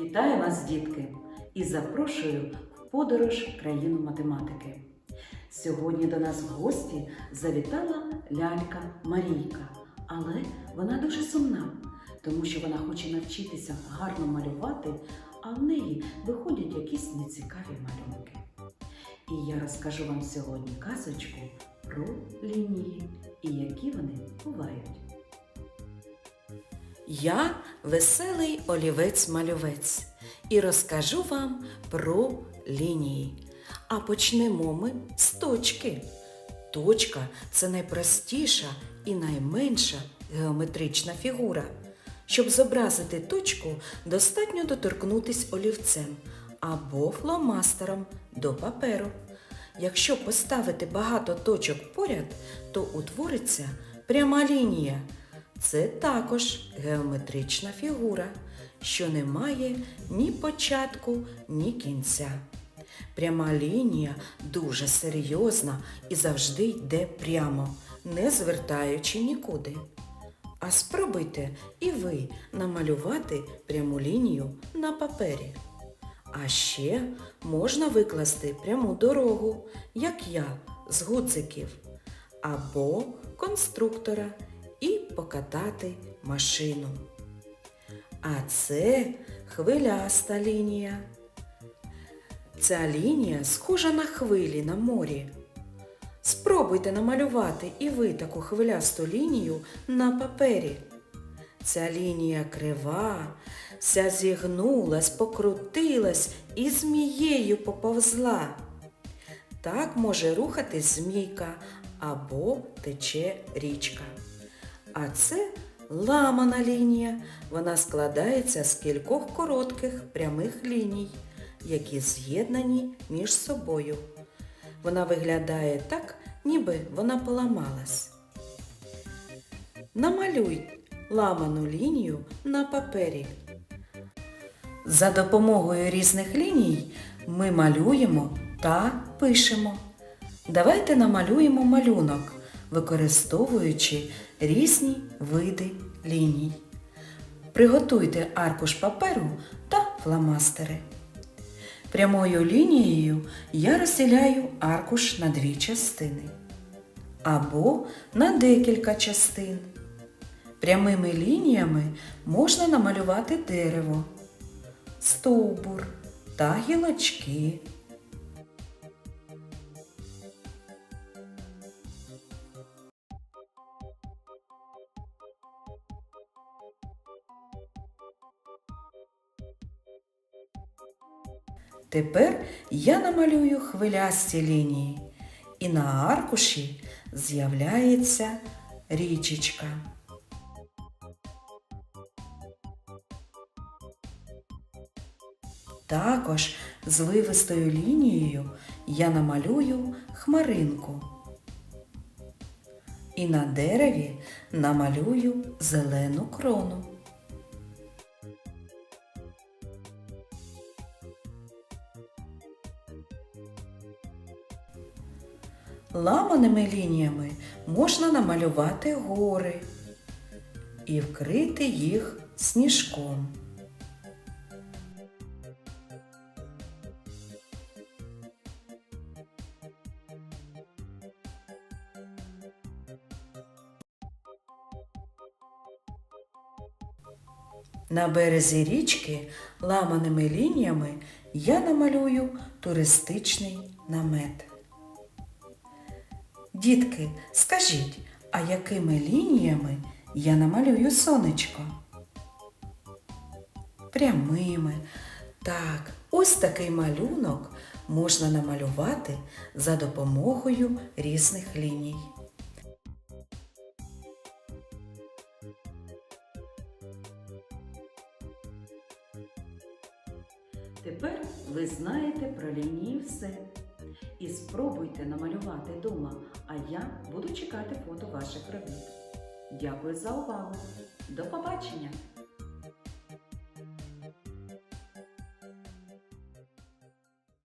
Вітаю вас, дітки, і запрошую в подорож країну математики. Сьогодні до нас в гості завітала лялька Марійка, але вона дуже сумна, тому що вона хоче навчитися гарно малювати, а в неї виходять якісь нецікаві малюнки. І я розкажу вам сьогодні казочку про лінії і які вони бувають. Я веселий олівець-малювець і розкажу вам про лінії. А почнемо ми з точки. Точка це найпростіша і найменша геометрична фігура. Щоб зобразити точку, достатньо доторкнутись олівцем або фломастером до паперу. Якщо поставити багато точок поряд, то утвориться пряма лінія. Це також геометрична фігура, що не має ні початку, ні кінця. Пряма лінія дуже серйозна і завжди йде прямо, не звертаючи нікуди. А спробуйте і ви намалювати пряму лінію на папері. А ще можна викласти пряму дорогу, як я, з гудзиків, або конструктора покатати машину. А це хвиляста лінія. Ця лінія схожа на хвилі на морі. Спробуйте намалювати і ви таку хвилясту лінію на папері. Ця лінія крива, вся зігнулась, покрутилась і змією поповзла. Так може рухатись змійка або тече річка. А це ламана лінія. Вона складається з кількох коротких прямих ліній, які з'єднані між собою. Вона виглядає так, ніби вона поламалась. Намалюй ламану лінію на папері. За допомогою різних ліній ми малюємо та пишемо. Давайте намалюємо малюнок, використовуючи різні види ліній. Приготуйте аркуш паперу та фломастери. Прямою лінією я розділяю аркуш на дві частини або на декілька частин. Прямими лініями можна намалювати дерево, стовбур та гілочки. Тепер я намалюю хвилясті лінії, і на аркуші з'являється річечка. Також з вивистою лінією я намалюю хмаринку. І на дереві намалюю зелену крону. Ламаними лініями можна намалювати гори і вкрити їх сніжком. На березі річки ламаними лініями я намалюю туристичний намет. Дітки, скажіть, а якими лініями я намалюю сонечко? Прямими. Так, ось такий малюнок можна намалювати за допомогою різних ліній. Тепер ви знаєте про лінії все. І спробуйте намалювати дома, а я буду чекати фото ваших робіт. Дякую за увагу. До побачення!